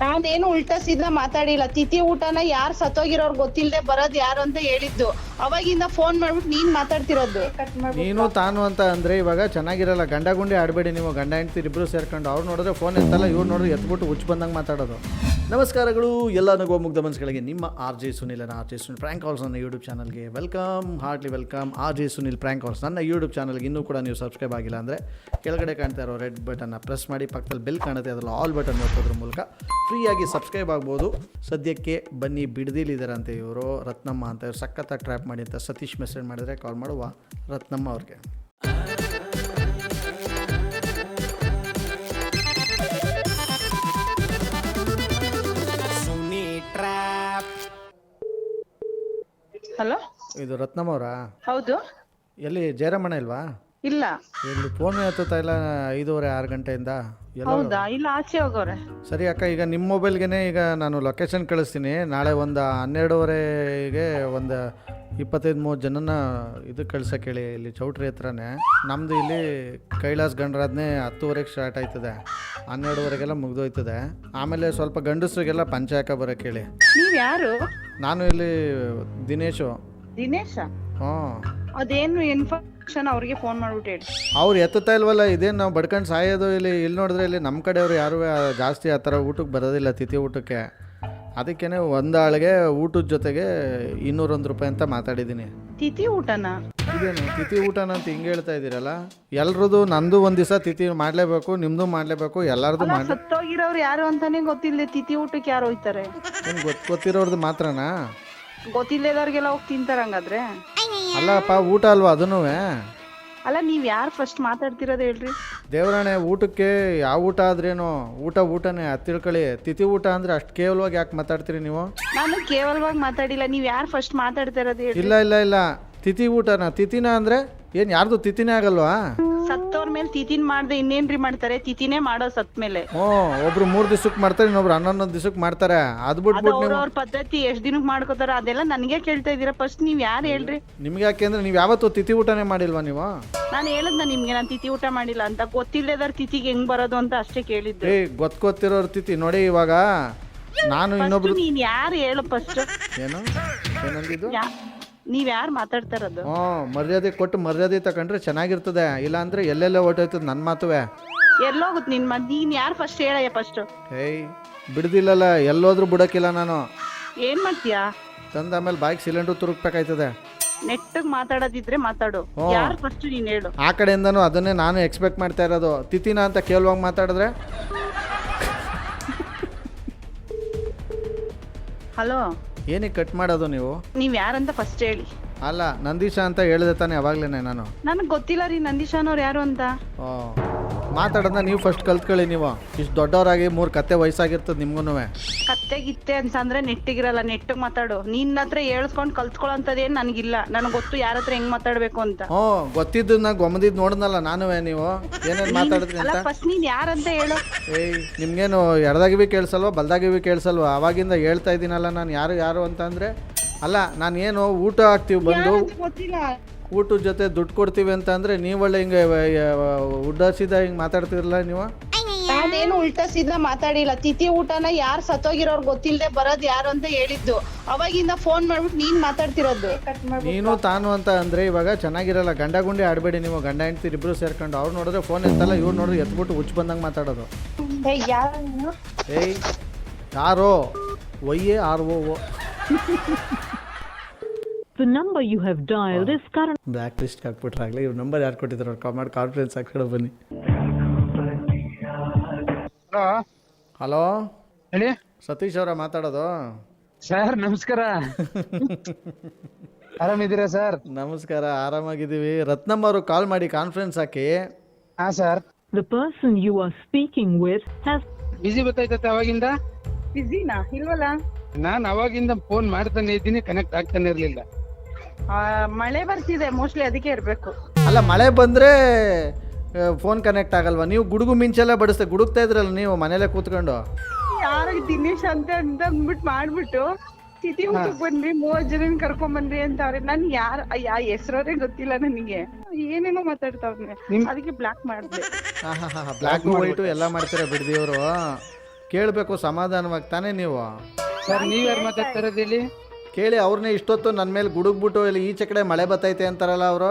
ನಾನೇನು ಉಲ್ಟಾ ಸೀದಾ ಮಾತಾಡಿಲ್ಲ. ತಿಥಿ ಊಟನ ಯಾರ್ ಸತ್ತೋಗಿರೋರ್ ಗೊತ್ತಿಲ್ದೆ ಬರೋದ್ ಯಾರು ಅಂತ ಹೇಳಿದ್ದು. ಅವಾಗಿಂದ ಫೋನ್ ಮಾಡ್ಬಿಟ್ಟು ನೀನ್ ಮಾತಾಡ್ತಿರೋದು. ನೀನು ತಾನು ಅಂತ ಅಂದ್ರೆ ಇವಾಗ ಚೆನ್ನಾಗಿರಲ್ಲ. ಗಂಡ ಗುಂಡಿ ಆಡಬೇಡಿ ನೀವು. ಗಂಡ ಹೆಂಡ್ತಿ ಇಬ್ರು ಸೇರ್ಕೊಂಡು ಅವ್ರು ನೋಡಿದ್ರೆ ಫೋನ್ ಎತ್ತಲ್ಲ ಇವ್ರು ನೋಡಿದ್ರೆ ಎತ್ಬಿಟ್ಟು ಹುಚ್ಚು ಬಂದಂಗೆ ಮಾತಾಡೋದು. ನಮಸ್ಕಾರಗಳು, ಎಲ್ಲ ನಗುವ ಮುಗ್ಧ ಮನಸ್ಸುಗಳಿಗೆ ನಿಮ್ಮ R J Sunil R J Sunil prank calls ನನ್ನ ಯೂಟ್ಯೂಬ್ ಚಾನಲ್ಗೆ welcome heartly welcome R J Sunil prank calls ನನ್ನ ಯೂಟ್ಯೂಬ್ ಚಾನಲ್ಗೆ ಇನ್ನೂ ಕೂಡ ನೀವು ಸಬ್ಸ್ಕ್ರೈಬ್ ಆಗಿಲ್ಲ ಅಂದರೆ ಕೆಳಗಡೆ ಕಾಣ್ತಾ ಇರೋ ರೆಡ್ ಬಟನ್ನ ಪ್ರೆಸ್ ಮಾಡಿ, ಪಕ್ಕದಲ್ಲಿ ಬೆಲ್ ಕಾಣುತ್ತೆ, ಅದರಲ್ಲಿ ಆಲ್ ಬಟನ್ ಒತ್ತೋದ್ರ ಮೂಲಕ ಫ್ರೀಯಾಗಿ ಸಬ್ಸ್ಕ್ರೈಬ್ ಆಗ್ಬೋದು. ಸದ್ಯಕ್ಕೆ ಬನ್ನಿ ಬಿಡದಿಲಿದ್ದಾರಂತೆ ಇವರು ರತ್ನಮ್ಮ ಅಂತ ಇವರು ಸಖತ್ತಾಗಿ ಟ್ರ್ಯಾಪ್ ಮಾಡಿ ಅಂತ ಸತೀಶ್ ಮೆಸೇಜ್ ಮಾಡಿದರೆ ಕಾಲ್ ಮಾಡುವ ರತ್ನಮ್ಮ ಅವ್ರಿಗೆ. ಇದು ರತ್ನಮ್ಮ ಅವರಾ? ಹೌದು. ಎಲ್ಲಿ ಜಯರಾಮಣ್ಣ ಇಲ್ವಾ? ಇಲ್ಲ. ಇಲ್ಲಿ ಫೋನ್ ಹತ್ತುತ್ತಾ ಇಲ್ಲ ಐದೂವರೆ ಆರು ಗಂಟೆಯಿಂದ? ಎಲ್ಲ ಹೌದಾ? ಇಲ್ಲ ಆಚೆ ಹೋಗೋರೆ. ಸರಿ ಅಕ್ಕ ಈಗ ನಿಮ್ಮ ಮೊಬೈಲ್ಗೆ ಈಗ ನಾನು ಲೊಕೇಶನ್ ಕಳಿಸ್ತೀನಿ. ನಾಳೆ ಒಂದು ಹನ್ನೆರಡುವರೆಗೆ ಒಂದು ಇಪ್ಪತ್ತೈದು ಮೂವತ್ತು ಜನನ ಇದು ಕಳ್ಸಕ್ಕೆ ಹೇಳಿ ಇಲ್ಲಿ ಚೌಟ್ರಿ ಹತ್ರನೇ. ನಮ್ಮದು ಇಲ್ಲಿ ಕೈಲಾಸ್ ಗಂಡ್ರಾದ್ನೆ ಹತ್ತುವರೆಗೆ ಸ್ಟಾರ್ಟ್ ಆಯ್ತದೆ. ಹನ್ನೆರಡುವರೆಗೆಲ್ಲ ಮುಗ್ದೋಯ್ತದೆ. ಆಮೇಲೆ ಸ್ವಲ್ಪ ಗಂಡಸ್ರಿಗೆಲ್ಲ ಪಂಚಾಯಕ ಬರೋಕ್ಕೆ ಹೇಳಿ. ನೀವ್ ಯಾರು ನಾನು ಇಲ್ಲಿ ದಿನೇಶು. ದಿನೇಶ? ಹ್ಞೂ ಅದೇನು ಇನ್ಫಾರ್ಮೇಶನ್ ಅವ್ರಿಗೆ ಫೋನ್ ಮಾಡ್ಬಿಟ್ಟು ಹೇಳಿ. ಅವ್ರು ಎತ್ತುತ್ತಾ ಇಲ್ವಲ್ಲ ಇದೇನು ನಾವು ಬಡ್ಕೊಂಡು ಸಾಯೋದು ಇಲ್ಲಿ ಇಲ್ಲಿ ನೋಡಿದ್ರೆ ಇಲ್ಲಿ ನಮ್ಮ ಕಡೆಯವ್ರು ಯಾರು ಜಾಸ್ತಿ ಆ ಥರ ಊಟಕ್ಕೆ ಬರೋದಿಲ್ಲ ತಿಥಿ ಊಟಕ್ಕೆ. ಅದಕ್ಕೇನೆ ಒಂದಾಳಿಗೆ ಊಟದ ಜೊತೆಗೆ ಇನ್ನೂರೊಂದು ರೂಪಾಯಿ ಅಂತ ಮಾತಾಡಿದ್ದೀನಿ. ತಿಥಿ ಊಟನ? ಇದೇನು ತಿಥಿ ಊಟನ ಅಂತ ಹಿಂಗೆ ಹೇಳ್ತಾ ಇದ್ದೀರಲ್ಲ? ಎಲ್ರದ್ದು ನಂದು ಒಂದು ದಿವಸ ತಿಥಿ ಮಾಡಲೇಬೇಕು ನಿಮ್ಮದು ಮಾಡಲೇಬೇಕು ಎಲ್ಲರದು ಮಾಡಿ ಸತ್ತೋಗಿರೋರು ಯಾರು ಅಂತಾನೆ ಗೊತ್ತಿಲ್ಲ ತಿಥಿ ಊಟಕ್ಕೆ ಯಾರು ಹೋಯ್ತಾರೆ ಏನು ಗೊತ್ತು ಗೊತ್ತಿರೋರ್ದು ಮಾತ್ರನಾ? ಗೊತ್ತಿಲ್ಲದವ್ರಿಗೆಲ್ಲ ಹೋಗಿ ತಿಂತಾರ ಹಂಗಾದ್ರೆ? ಅಲ್ಲಪ್ಪ ಊಟ ಅಲ್ವಾ ಅದನ್ನು ಅಲ್ಲ ನೀವ್ ಯಾರು ಫಸ್ಟ್ ಮಾತಾಡ್ತಿರೋದು ಹೇಳ್ರಿ. ದೇವರಾಣೆ ಊಟಕ್ಕೆ ಯಾವ ಊಟ ಆದ್ರೇನು ಊಟ ಊಟನೇ ಅದು ತಿಳ್ಕೊಳ್ಳಿ. ತಿಥಿ ಊಟ ಅಂದ್ರೆ ಅಷ್ಟು ಕೇವಲವಾಗಿ ಯಾಕೆ ಮಾತಾಡ್ತೀರಿ ನೀವು? ನಾನು ಕೇವಲವಾಗಿ ಮಾತಾಡಿಲ್ಲ ನೀವ್ ಯಾರು ಫಸ್ಟ್ ಮಾತಾಡ್ತಿರೋದು ಹೇಳ್ರಿ. ಇಲ್ಲ ಇಲ್ಲ ಇಲ್ಲ. ತಿಥಿ ಊಟನ ತಿಥಿನ ಅಂದ್ರೆ ಏನು ಯಾರ್ದು ತಿಥಿನೇ ಆಗಲ್ವಾ? ಸತ್ತೋರ್ ಮೇಲೆ ತಿಥಿನ್ ಮಾಡ್ದೆ ಇನ್ನೇನ್ರಿ ಮಾಡ್ತಾರೆ? ತಿಥಿನೇ ಮಾಡೋ ಸತ್ ಮೇಲೆ ಹ್ಞೂ ಒಬ್ರು ಮೂರ್ ದಿವ್ಸಕ್ ಮಾಡ್ತಾರೆ ಇನ್ನೊಬ್ರು ಹನ್ನೊಂದು ದಿವ್ಸಕ್ ಮಾಡ್ತಾರೆ. ಅದ್ ಅದು ಬಿಟ್ಬಿಟ್ಟು ನೀವು ಅವ್ರವ್ರ ಪದ್ಧತಿ ಎಷ್ಟ್ ದಿನಕ್ ಮಾಡ್ಕೋತಾರ? ಅದೆಲ್ಲ ನನಗೆ ಕೇಳ್ತಾ ಇದೀರ ಫಸ್ಟ್ ನೀವ್ ಯಾರು ಹೇಳ್ರಿ? ನಿಮ್ಗೆ ಯಾಕೆಂದ್ರೆ ನೀವು ಯಾವತ್ತೂ ತಿಥಿ ಊಟನೇ ಮಾಡಿಲ್ವಾ ನೀವು? ನಾನು ಹೇಳದ್ನ ನಿಮ್ಗೆ ನಾನು ತಿಥಿ ಊಟ ಮಾಡಿಲ್ಲ ಅಂತ. ಗೊತ್ತಿಲ್ಲದಾರ ತಿಥಿಗೆ ಹೆಂಗ್ ಬರೋದು ಅಂತ ಅಷ್ಟೇ ಕೇಳಿದ್ದು. ಏ ತಿಥಿ ನೋಡಿ ಇವಾಗ. ನಾನು ಇನ್ನೊಬ್ರು ನೀನ್ ಯಾರು ಹೇಳು ಫಸ್ಟ್ ಏನು? ಏನಂದಿದ್ದು? ನೀವ್ ಯಾರು ಮಾತಾಡ್ತಾರದು? ಹ್ಞೂ ಮರ್ಯಾದೆ ಕೊಟ್ಟು ಮರ್ಯಾದೆ ತಗೊಂಡ್ರೆ ಚೆನ್ನಾಗಿರ್ತದೆ. ಇಲ್ಲಾಂದ್ರೆ ಎಲ್ಲೆಲ್ಲ ಹೊರ್ಟೋಯ್ತದೆ ನನ್ನ ಮಾತುವೆ. ಎಲ್ಲೋಗುತ್ತೆ ನಿನ್ ಮತ್ ನೀನ್ ಯಾರು ಫಸ್ಟ್ ಹೇಳಯ್ಯ ಫಸ್ಟ್ ಏಯ್ ಬಿಡ್ದಿಲ್ಲಲ್ಲ ಎಲ್ಲೋದ್ರೂ ಬಿಡೋಕ್ಕಿಲ್ಲ ನಾನು. ಏನ್ ಮಾಡ್ತೀಯಾ? ತಂದ ಆಮೇಲೆ ಬೈಕ್ ಸಿಲಿಂಡರ್ ತುರುಕ್ಬೇಕಾಯ್ತದೆ. ನೆಟ್ಟಗ್ ಮಾತಾಡೋದಿದ್ರೆ ಮಾತಾಡು. ಹ್ಞೂ. ಯಾರು ಫಸ್ಟ್ ನೀನ್ ಹೇಳು. ಆ ಕಡೆಯಿಂದನೂ ಅದನ್ನೇ ನಾನು ಎಕ್ಸ್ಪೆಕ್ಟ್ ಮಾಡ್ತಾ ಇರೋದು. ತಿಥಿನ ಅಂತ ಕೇಳುವಾಗ ಮಾತಾಡಿದ್ರೆ? ಹಲೋ. ಏನಕ್ಕೆ ಕಟ್ ಮಾಡೋದು ನೀವು? ನೀವ್ ಯಾರಂತ ಫಸ್ಟ್ ಹೇಳಿ. ಅಲ್ಲ ನಂದೀಶ ಅಂತ ಹೇಳಿದೆ ತಾನೆ ಅವಾಗ್ಲೇನೆ ನಾನು. ನನಗೆ ಗೊತ್ತಿಲ್ಲ ರೀ ನಂದೀಶಾನ್ ಅವ್ರು ಯಾರು ಅಂತ. ಓ. ಮಾತಾಡೋದನ್ನ ನೀವು ಫಸ್ಟ್ ಕಲ್ತ್ಕೊಳ್ಳಿ ನೀವು. ಇಷ್ಟು ದೊಡ್ಡವರಾಗಿ ಮೂರು ಕತ್ತೆ ವಯಸ್ಸಾಗಿರ್ತದೆ ನಿಮ್ಗೂ ಕತ್ತೆ ಗಿತ್ತೆ ಅಂತಂದ್ರೆ ನೆಟ್ಟಿಗಿರಲ್ಲ ನೆಟ್ಟಗ್ ಮಾತಾಡು. ನಿನ್ನ ಹತ್ರ ಹೇಳ್ಸ್ಕೊಂಡ್ ಕಲ್ತ್ಕೊಳ್ಳೋಂಥದ್ದೇನು ನನಗಿಲ್ಲ. ನನಗೆ ಗೊತ್ತು ಯಾರ ಹತ್ರ ಹೆಂಗ್ ಮಾತಾಡ್ಬೇಕು ಅಂತ. ಹ್ಞೂ ಗೊತ್ತಿದ್ದನ್ನ ಗೊಮ್ಮದಿದ್ದು ನೋಡಿದ್ನಲ್ಲ ನಾನು ನೀವು. ಏನೇನು ಮಾತಾಡಿದ್ರಿ ಅಲ್ಲ ಅಂತ? ಫಸ್ಟ್ ನೀನ್ ಯಾರಂತ ಹೇಳು. ಏಯ್ ನಿಮ್ಗೇನು ಎಡದಾಗಿ ಕೇಳಿಸಲ್ವ ಬಲ್ದಾಗಿ ಕೇಳಿಸಲ್ವ? ಅವಾಗಿಂದ ಹೇಳ್ತಾ ಇದ್ದೀನಲ್ಲ ನಾನು ಯಾರು ಯಾರು ಅಂತಂದರೆ ಅಲ್ಲ ನಾನು ಏನು ಊಟ ಹಾಕ್ತೀವಿ ಬಂದು? ಗೊತ್ತಿಲ್ಲ. ಊಟದ ಜೊತೆ ದುಡ್ಡು ಕೊಡ್ತೀವಿ ಅಂತ ಅಂದರೆ ನೀವು ಹಿಂಗ ಹಿಂಗೆ ಉಡ್ಡಾಸಿದ ಹಿಂಗೆ ಮಾತಾಡ್ತಿರಲ್ಲ ನೀವು? ನಾನೇನು ಉಲ್ಟಾ ಸೀದಾ ಮಾತಾಡಿಲ್ಲ. ತಿಥಿ ಊಟನ ಯಾರ್ ಸತ್ತೋಗಿರೋರ್ ಗೊತ್ತಿಲ್ಲದೆ ಬರೋದ್ ಯಾರು ಅಂತ ಹೇಳಿದ್ದು. ಅವಾಗಿಂದ ಫೋನ್ ಮಾಡ್ಬಿಟ್ಟು ನೀನ್ ಮಾತಾಡ್ತಿರೋದು. ನೀನು ತಾನು ಅಂತ ಅಂದ್ರೆ ಇವಾಗ ಚೆನ್ನಾಗಿರಲ್ಲ. ಗಂಡ ಗುಂಡಿ ಆಡಬೇಡಿ ನೀವು. ಗಂಡ ಹೆಂಡತಿ ಇಬ್ರು ಸೇರ್ಕೊಂಡು. ಅವ್ರು ನೋಡಿದ್ರೆ ಫೋನ್ ಎತ್ತಲ್ಲ ಇವ್ರು ನೋಡಿದ್ರೆ ಎತ್ಬಿಟ್ಟು ಹುಚ್ಚು ಬಂದಂಗೆ ಮಾತಾಡೋದು. ಏಯ್ ಯಾರೋ ಒಯ್ಯೇ ಆರ್ ಓ. The number you have dialed is currently blacklist ಹಾಕ್ಬಿಟ್ರಾಗಲಿ ಇವ್ರ ನಂಬರ್ ಯಾರು ಕೊಟ್ಟಿದ್ರು ಅವ್ರು ಕಾಲ್ ಮಾಡಿ ಕಾನ್ಫರೆನ್ಸ್ ಹಾಕ್ಸ್ಕೊಂಡು ಬನ್ನಿ ಹಲೋ ಹಲೋ ಹೇಳಿ? ಸತೀಶ್ ಅವರ ಮಾತಾಡೋದು? ಸರ್ ನಮಸ್ಕಾರ. ಆರಾಮಿದ್ದೀರಾ ಸರ್ ನಮಸ್ಕಾರ ಆರಾಮಾಗಿದ್ದೀವಿ. ರತ್ನಮ್ಮ ಅವರು ಕಾಲ್ ಮಾಡಿ ಕಾನ್ಫರೆನ್ಸ್ ಹಾಕಿ. ಹಾ sir the person you are speaking with has busy ಗೊತ್ತಾಯ್ತತ್ತೆ ಅವಾಗಿಂದ? ಬಿಸಿನಾ ಇಲ್ವಲ್ಲ? ನಾನ್ ಅವಾಗಿಂದ ಫೋನ್ ಮಾಡ್ತಾನೆ ಇದ್ದೀನಿ ಕನೆಕ್ಟ್ ಆಗ್ತಾನೆ ಇರಲಿಲ್ಲ. ಆ, ಮಳೆ ಬರ್ತಿದೆ ಮೋಸ್ಟ್ಲಿ ಅದಕ್ಕೆ ಇರ್ಬೇಕು. ಅಲ್ಲ ಮಳೆ ಬಂದರೆ ಫೋನ್ ಕನೆಕ್ಟ್ ಆಗಲ್ವಾ? ನೀವು ಗುಡುಗು ಮಿಂಚೆಲ್ಲ ಬಡಿಸ್ತೆ ಗುಡುಗ್ತಾ ಇದ್ರಲ್ಲ ನೀವು ಮನೇಲೆ ಕೂತ್ಕೊಂಡು? ಯಾರ ದಿನೇಶ್ ಅಂತ ಅಂತ ಅಂದ್ಬಿಟ್ಟು ಮಾಡ್ಬಿಟ್ಟು ತಿಥಿ ಊಟಕ್ ಬನ್ರಿ ಮೂವತ್ ಜನ ಕರ್ಕೊಂಡ್ ಬಂದ್ರಿ ಅಂತ ಅವ್ರೆ. ನನ್ ಯಾರ ಯಾ ಹೆಸರೇ ಗೊತ್ತಿಲ್ಲ ನನಗೆ. ಏನೇನೋ ಮಾತಾಡ್ತಾವ್ನೆ ಅದಕ್ಕೆ ಬ್ಲಾಕ್ ಮಾಡ್ದೆ. ಹಾಂ ಹಾಂ ಹಾಂ ಬ್ಲ್ಯಾಕ್ ವೈಟು ಎಲ್ಲ ಮಾಡ್ತೀರಾ ಬಿಡ್ದಿಯವರು? ಕೇಳಬೇಕು ಸಮಾಧಾನವಾಗಿ ತಾನೇ ನೀವು? ಸರ್ ನೀವ್ ಯಾರು ಮಾತಾಡ್ತಾ ಇರೋದು ಇಲ್ಲಿ? ಕೇಳಿ ಅವ್ರನ್ನೇ ಇಷ್ಟೊತ್ತು ನನ್ನ ಮೇಲೆ ಗುಡುಗ್ಬಿಟ್ಟು ಇಲ್ಲಿ ಈಚೆ ಕಡೆ ಮಳೆ ಬತ್ತೈತೆ ಅಂತಾರಲ್ಲ ಅವರು?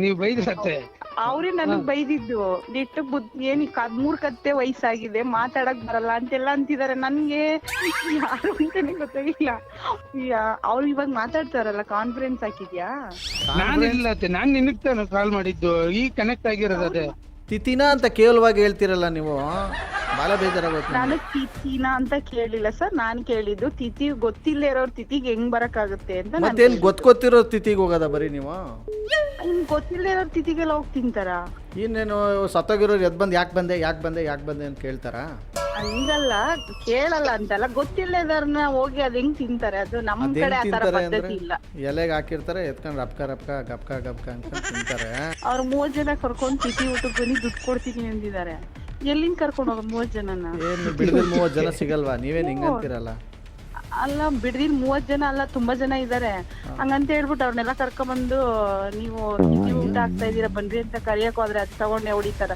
ನೀವ್ ಬೈದ್ರತ್ತೆ ಅವ್ರೇ ನನಗ್ ಬೈದಿದ್ದು. ನಿಟ್ಟು ಬುದ್ ಏನ್ ಮೂರ್ ಕತ್ತೆ ವಯಸ್ಸಾಗಿದೆ ಮಾತಾಡಕ್ ಬರಲ್ಲ ಅಂತೆಲ್ಲ ಅಂತಿದಾರೆ. ನನ್ಗೆ ಯಾರು ಅಂತಾನೆ ಗೊತ್ತಾಗಿಲ್ಲ. ಅವ್ರು ಇವಾಗ ಮಾತಾಡ್ತಾರಲ್ಲ ಕಾನ್ಫರೆನ್ಸ್ ಹಾಕಿದ್ಯಾ? ನಾನು ಇಲ್ಲ ಅತ್ತೆ ನಾನ್ ನಿನಗ್ ತಾನು ಕಾಲ್ ಮಾಡಿದ್ದು. ಈಗ ಕನೆಕ್ಟ್ ಆಗಿರೋದು ಅದೇ. ತಿಥಿನ ಅಂತ ಕೇವಲವಾಗಿ ಹೇಳ್ತಿರಲ್ಲ ನೀವು? ಬೇಜಾರಾಗುತ್ತೆ ನಾನು ತಿಥಿನ ಅಂತ ಕೇಳಿಲ್ಲ ಸರ್. ನಾನು ಕೇಳಿದ್ದು ತಿಥಿ ಗೊತ್ತಿಲ್ಲ ಇರೋರ್ ತಿಥಿಗೆ ಹೆಂಗ್ ಬರಕ್ಕಾಗುತ್ತೆ ಅಂತ ನಾನ್ ಮತ್ತೇನು ಕೇಳಿದ್ದು. ಗೊತ್ತು ಗೊತ್ತಿರೋ ತಿಥಿಗೆ ಹೋಗೋದ ಬರೀ ನೀವು? ಇನ್ ಗೊತ್ತಿಲ್ಲ ಇರೋರ್ ತಿಥಿಗೆಲ್ಲ ಹೋಗ್ ತಿಂತಾರ? ಇನ್ನೇನು ಸತ್ತೋಗಿರೋರು ಎದ್ ಬಂದು ಯಾಕೆ ಬಂದೆ ಯಾಕೆ ಬಂದೆ ಯಾಕೆ ಬಂದೆ ಅಂತ ಕೇಳ್ತಾರಾ? ಹಂಗಲ್ಲ ಕೇಳಲ್ಲ ಅಂತಲ್ಲ. ಗೊತ್ತಿಲ್ಲ ಇದಾರನ್ನ ಹೋಗಿ ಅದ್ ಹೆಂಗ್ ತಿಂತಾರೆ? ಅದು ನಮ್ ಕಡೆ ಆತರ ತಿಂತಾರೆ ಪದ್ಧತಿ ಇಲ್ಲ. ಎಲೆಗೆ ಹಾಕಿರ್ತಾರೆ ಎತ್ಕೊಂಡು ರಪ್ಕ ರಪ್ಕ ಗಪ್ಕ ಗಪ್ಕ ಅಂತ ತಿಂತಾರೆ. ಅವ್ರ ಮೂರ್ ಜನ ಕರ್ಕೊಂಡ್ ತಿಥಿ ಊಟಕ್ಕೆ ಬನ್ನಿ ದುಡ್ಡು ಕೊಡ್ತೀನಿ ಅಂದಿದ್ದಾರೆ. ಎಲ್ಲಿಂದ ಕರ್ಕೊಂಡು ಹೋಗ ಮೂವತ್ ಜನನ? ಏನು ಬಿಡದಿಲ್ ಮೂವತ್ ಜನ ಸಿಗಲ್ವಾ? ನೀವೇನು ಹಿಂಗಂತೀರಲ್ಲ ಅಲ್ಲ ಬಿಡ್ದಿಲ್ ಮೂವತ್ ಜನ ಅಲ್ಲ ತುಂಬಾ ಜನ ಇದಾರೆ. ಹಂಗಂತ ಹೇಳ್ಬಿಟ್ಟು ಅವ್ರನ್ನೆಲ್ಲ ಕರ್ಕೊಂಡ್ಬಂದು ನೀವು ಊಟ ಆಗ್ತಾ ಇದೀರಾ ಬನ್ರಿ ಅಂತ ಕರಿಯಕ್ ಹೋದ್ರೆ ಅದ್ ತಗೊಂಡೆ ಹೊಡಿತಾರ.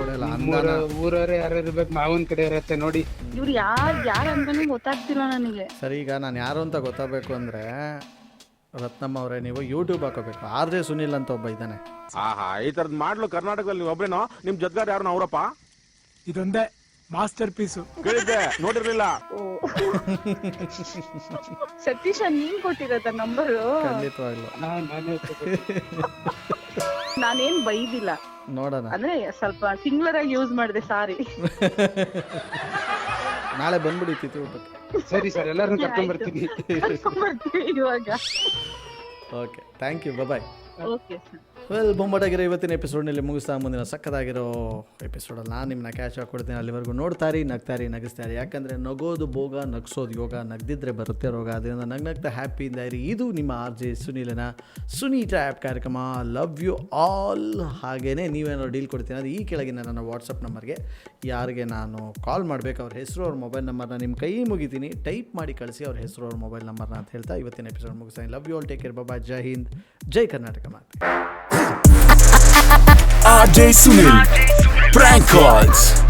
ನೋಡಲ್ಲ ಅಂದಾನ ಊರವ್ರೆ ಯಾರು ಇರ್ಬೇಕು ಮಾವನ್ ಕಡೆ ಇರತ್ತೆ ನೋಡಿ. ಇವ್ರು ಯಾರ್ ಯಾರ ಅಂತಾನೆ ಗೊತ್ತಾಗ್ತಿಲ್ಲ ನನಗೆ. ಸರಿ ಈಗ ನಾನು ಯಾರು ಅಂತ ಗೊತ್ತಾಗಬೇಕು ಅಂದರೆ ರತ್ನಮ್ಮ ಅವರೇ ನೀವು ಯೂಟ್ಯೂಬ್ ಹಾಕೋಬೇಕು. ಆರ್ ಜೆ ಸುನಿಲ್ ಅಂತ ಒಬ್ಬ ಇದ್ದಾನೆ. ಆಹಾ ಈ ತರದ್ ಮಾಡ್ಲು ಕರ್ನಾಟಕದಲ್ಲಿ ನೀವು ಒಬ್ರೇನೋ? ನಿಮ್ ಜೊತೆಗಾರ ಯಾರು ಅವರಪ್ಪ ಇದೊಂದೇ ಮಾಸ್ಟರ್ ಪೀಸು. ಕೇಳಿದ್ದೆ ನೋಡಿರ್ಲಿಲ್ಲ. ಓ. ಸತೀಶ ನೀನ್ ಕೊಟ್ಟಿರೋದ ನಂಬರು ಖಂಡಿತವಾಗ್ಲು. ನಾನ್ ನಾನೇ ನಾನೇನ್ ಬೈದಿಲ್ಲ. ನೋಡೋಣ. ಅಂದ್ರೆ ಸ್ವಲ್ಪ ಸಿಂಗ್ಲರ್ ಆಗಿ ಯೂಸ್ ಮಾಡಿದೆ ಸಾರಿ. ನಾಳೆ ಬಂದ್ಬಿಡಿ ತಿಥಿ ಊಟಕ್ಕೆ. ಸರಿ ಸರ್ ಎಲ್ಲರೂ ಕರ್ಕೊಂಡ್ ಬರ್ತೀನಿ. ಇವಾಗ. Okay thank you bye okay sir well ಬೊಂಬಾಟಾಗಿರೋ ಇವತ್ತಿನ ಎಪಿಸೋಡ್ನಲ್ಲಿ ಮುಗಿಸ್ತಾ ಮುಂದಿನ ಸಕ್ಕದಾಗಿರೋ ಎಪಿಸೋಡಲ್ಲಿ ನಾನು ನಿಮ್ಮನ್ನ ಕ್ಯಾಚ್ ಹಾಕೊಡ್ತೀನಿ ಅಲ್ಲಿವರೆಗೂ ನೋಡ್ತಾರಿ, ನಗ್ತಾರಿ, ನಗಿಸ್ತಾರೆ. ಯಾಕಂದರೆ ನಗೋದು ಭೋಗ, ನಗ್ಸೋದು ಯೋಗ. ನಗ್ದಿದ್ರೆ ಬರುತ್ತೆ ರೋಗ. ಅದರಿಂದ ನಗ್ ನಗ್ತಾ ಹ್ಯಾಪಿಯಿಂದ ಇರಿ. ಇದು ನಿಮ್ಮ ಆರ್ ಜೆ ಸುನೀಲನ ಸುನೀಟ ಆ್ಯಪ್ ಕಾರ್ಯಕ್ರಮ. ಲವ್ ಯು ಆಲ್ ಹಾಗೆಯೇ ನೀವೇನೋ ಡೀಲ್ ಕೊಡ್ತೀನಿ ಅದು ಈ ಕೆಳಗಿನ ನನ್ನ ವಾಟ್ಸಪ್ ನಂಬರ್ಗೆ ಯಾರಿಗೆ ನಾನು ಕಾಲ್ ಮಾಡಬೇಕು, ಅವ್ರ ಹೆಸರು, ಅವ್ರ ಮೊಬೈಲ್ ನಂಬರ್ನ ನಿಮ್ಮ ಕೈ ಮುಗಿತೀನಿ. ಟೈಪ್ ಮಾಡಿ ಕಳಿಸಿ ಅವ್ರ ಹೆಸರು, ಅವ್ರ ಮೊಬೈಲ್ ನಂಬರ್ನ ಅಂತ ಹೇಳ್ತಾ ಇವತ್ತಿನ ಎಪಿಸೋಡ್ ಮುಗಿಸ್ತೀನಿ. Love you all take care ಬಾಬಾ ಜೈ ಹಿಂದ್ ಜೈ ಕರ್ನಾಟಕ ಮಾತು AJ Sunil. Prank Calls.